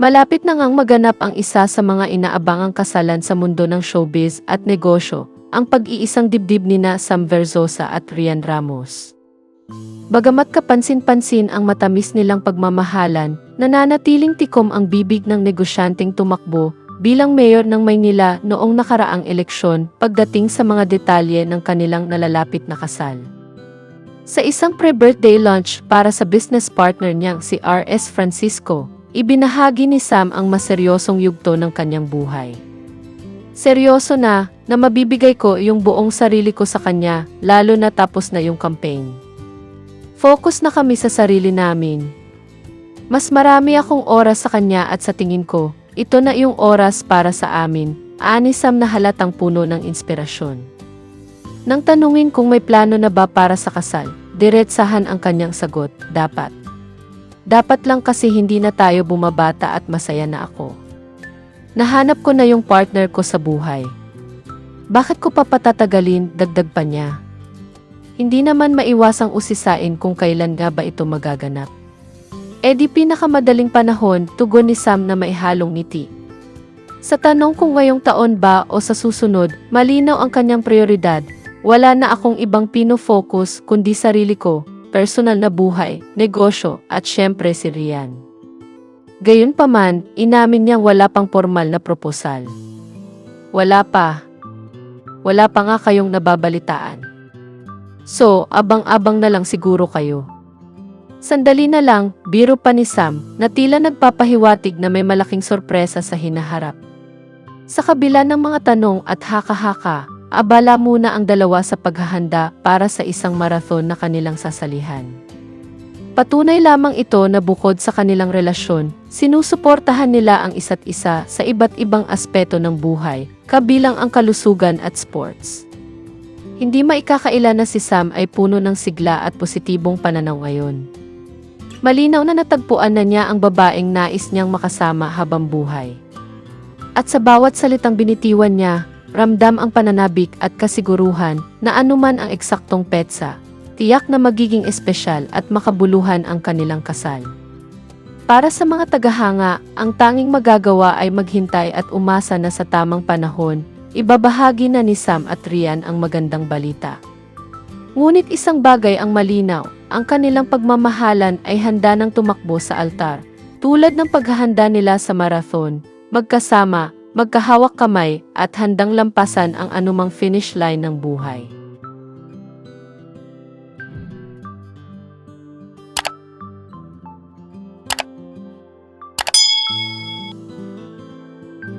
Malapit na ngang maganap ang isa sa mga inaabangang kasalan sa mundo ng showbiz at negosyo, ang pag-iisang dibdib ni na Sam Verzosa at Rian Ramos. Bagamat kapansin-pansin ang matamis nilang pagmamahalan, nananatiling tikom ang bibig ng negosyanteng tumakbo bilang mayor ng Maynila noong nakaraang eleksyon pagdating sa mga detalye ng kanilang nalalapit na kasal. Sa isang pre-birthday lunch para sa business partner niyang si R.S. Francisco, ibinahagi ni Sam ang maseryosong yugto ng kanyang buhay. Seryoso na, na mabibigay ko yung buong sarili ko sa kanya, lalo na tapos na yung campaign. Focus na kami sa sarili namin. Mas marami akong oras sa kanya at sa tingin ko, ito na yung oras para sa amin, ani Sam na halatang puno ng inspirasyon. Nang tanungin kung may plano na ba para sa kasal, diretsahan ang kanyang sagot, dapat. Dapat lang kasi hindi na tayo bumabata at masaya na ako. Nahanap ko na yung partner ko sa buhay. Bakit ko pa patatagalin, dagdag pa niya. Hindi naman maiwasang usisain kung kailan nga ba ito magaganap. E di pinakamadaling panahon, tugon ni Sam na maihalong ngiti. Sa tanong kung ngayong taon ba o sa susunod, malinaw ang kanyang prioridad. Wala na akong ibang pino-focus kundi sarili ko, personal na buhay, negosyo, at syempre si Rian. Gayunpaman, inamin niyang wala pang formal na proposal. Wala pa. Wala pa nga kayong nababalitaan. So, abang-abang na lang siguro kayo. Sandali na lang, biro pa ni Sam na tila nagpapahiwatig na may malaking sorpresa sa hinaharap. Sa kabila ng mga tanong at haka-haka, abala muna ang dalawa sa paghahanda para sa isang marathon na kanilang sasalihan. Patunay lamang ito na bukod sa kanilang relasyon, sinusuportahan nila ang isa't isa sa iba't ibang aspeto ng buhay, kabilang ang kalusugan at sports. Hindi maikakaila na si Sam ay puno ng sigla at positibong pananaw ngayon. Malinaw na natagpuan na niya ang babaeng nais niyang makasama habang buhay. At sa bawat salitang binitiwan niya, ramdam ang pananabik at kasiguruhan na anuman ang eksaktong petsa, tiyak na magiging espesyal at makabuluhan ang kanilang kasal. Para sa mga tagahanga, ang tanging magagawa ay maghintay at umasa na sa tamang panahon, ibabahagi na ni Sam at Rian ang magandang balita. Ngunit isang bagay ang malinaw, ang kanilang pagmamahalan ay handa ng tumakbo sa altar. Tulad ng paghahanda nila sa marathon, magkasama, magkahawak kamay at handang lampasan ang anumang finish line ng buhay.